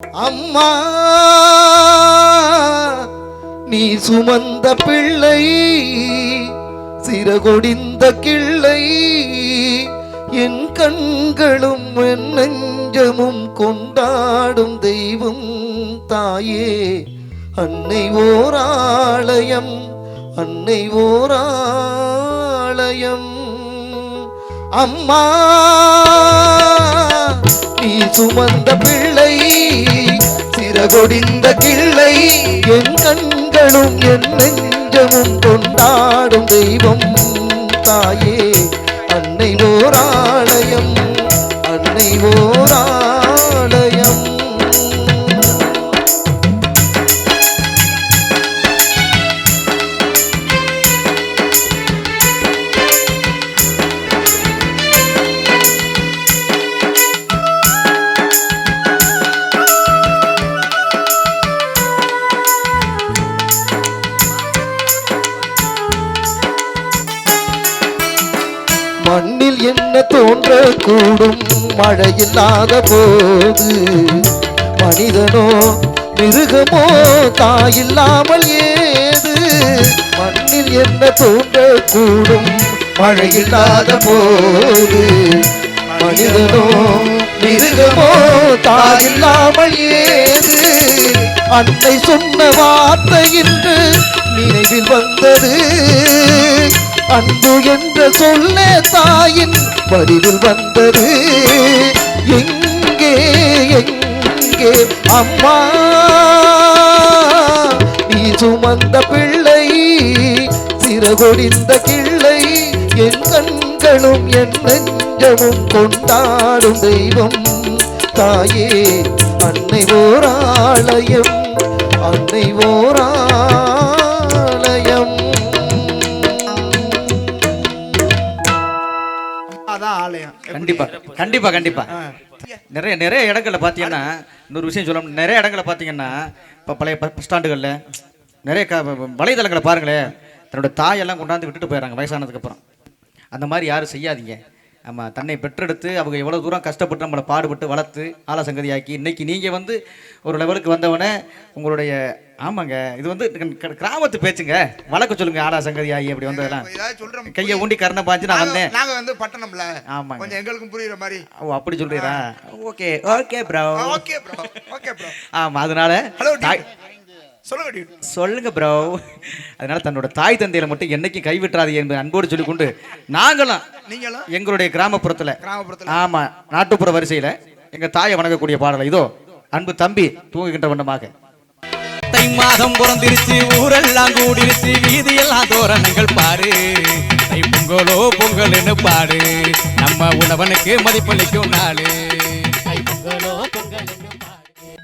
அம்மா நீ சுமந்த பிள்ளை சிறகொடிந்த கிள்ளை என் கண்களும் என் நெஞ்சமும் கொண்டாடும் தெய்வம் தாயே. அன்னை ஓராலயம் அன்னை ஓராலயம். அம்மா சுமந்த பிள்ளை சிறகொடிந்த கிள்ளை என் கண்களும் என் நெஞ்சமும் கொண்டாடும் தெய்வம் தாயே. அன்னை ஓராலயம் அன்னை ஓராலயம் மண்ணில் என்ன தோன்றக்கூடும்? மழை இல்லாத போது மனிதனோ மிருகமோ தாயில்லாமல் ஏது? மண்ணில் என்ன தோன்றக்கூடும்? மழை இல்லாத போது மனிதனோ மிருகமோ தாயில்லாமல் ஏது? அன்னை சொன்ன வார்த்தை என்று நினைவில் வந்தது. அன்பு என்ற சொல்ல தாயின் வடிவில் வந்தது. எங்கே எங்கே அம்மா? நீ சுமந்த பிள்ளை சிறகொடிந்த கிள்ளை என் கண்களும் என் நெஞ்சமும் கொண்டாடும் தெய்வம். தாயே அன்னை ஓராலயம் அன்னை ஓரா அதான் ஆலயம். கண்டிப்பா கண்டிப்பா கண்டிப்பா. நிறைய நிறைய இடங்கள்ல பார்த்தீங்கன்னா இன்னொரு விஷயம் சொல்ல நிறைய இடங்கள்ல பார்த்தீங்கன்னா இப்போ பழைய பஸ் ஸ்டாண்டுகளில் நிறைய க வலைதளங்களை பாருங்களேன். தன்னோட தாயெல்லாம் கொண்டாந்து விட்டுட்டு போயிடறாங்க வயசானதுக்கு அப்புறம். அந்த மாதிரி யாரும் செய்யாதீங்க. ஆமாம் தன்னை பெற்றெடுத்து அவங்க எவ்வளோ தூரம் கஷ்டப்பட்டு நம்மளை பாடுபட்டு வளர்த்து ஆள சங்கதியாக்கி இன்னைக்கு நீங்கள் வந்து ஒரு லெவலுக்கு வந்தவொடனே உங்களுடைய ஆமாங்க இது வந்து கிராமத்து பேச்சுங்க. வழக்கு சொல்லுங்க ஆளா சங்கதியாகி அப்படி வந்ததெல்லாம். கையை ஊண்டி கரணை பாஞ்சு நான் வந்தேன். நாங்க வந்து பட்டணம்ல. ஆமாங்க. கொஞ்சம் எங்களுக்கும் புரியுற மாதிரி. ஓ அப்படி சொல்றீரா? Okay okay bro okay bro okay bro ஆமா அதனால ஹலோ சொல்லுங்க. சொல்லுங்க ப்ரோ அதனால தன்னோட தாய் தந்தையில மட்டும் என்னைக்கும் கைவிட்டுறாதீங்க என்பதை அன்போடு சொல்லிக்கொண்டு நாங்களும் நீங்களும்? எங்களுடைய கிராமப்புறத்துல கிராமப்புறத்துல. ஆமா நாட்டுப்புற வரிசையில எங்க தாயை வணங்கக்கூடிய பாடல் இதோ அன்பு தம்பி தூங்குகின்ற வண்ணமாக. தை மாதம் பிறந்திருச்சு ஊரெல்லாம் கூடிருச்சு வீதியெல்லாம் தோரணங்கள் பாரு தை பொங்கலோ பொங்கல்னு பாடு. நம்ம உழவனுக்கு மதிப்பளிக்கும் நாளு. தை பொங்கலோ பொங்கல்